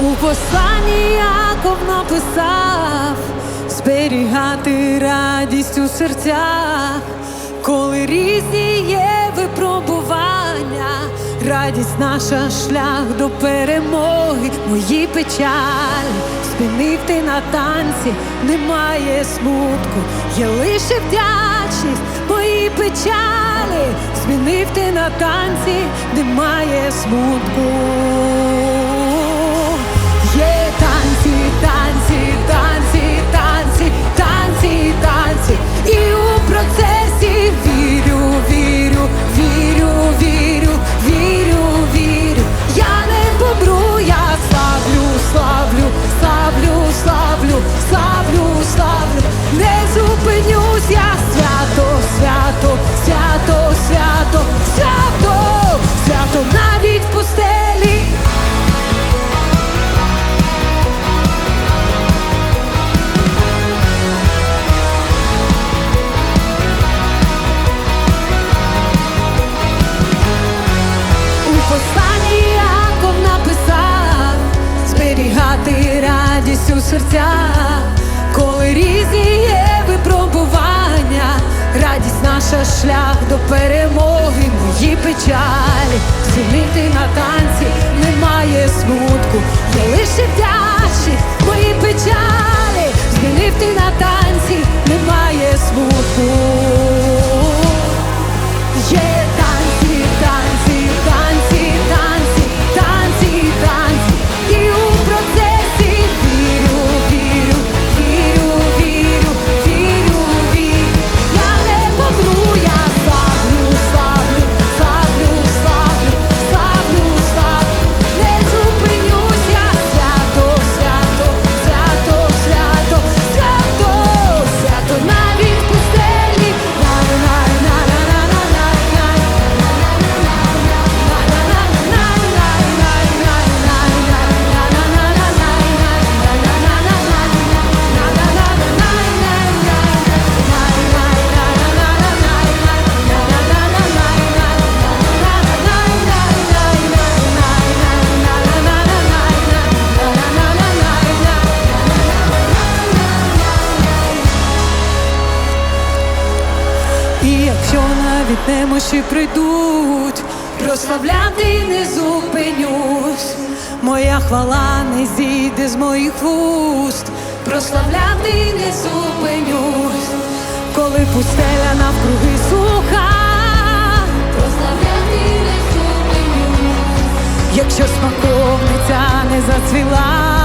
У посланні Яков написав зберігати радість у серцях, коли різні є випробування, радість наша шлях до перемоги, мої печалі, спинив ти на танці, немає смутку, є лише вдячність, мої печалі, змінив ти на танці, немає смутку. Серцях, коли різні є випробування, радість наша шлях до перемоги, мої печалі, змінити на танці немає смутку, є лише вдячність, І якщо навіть немощі прийдуть, прославляти не зупинюсь, моя хвала не зійде з моїх вуст, прославляти не зупинюсь, коли пустеля навкруги суха, прославляти не зупинюсь, якщо смаковниця не зацвіла,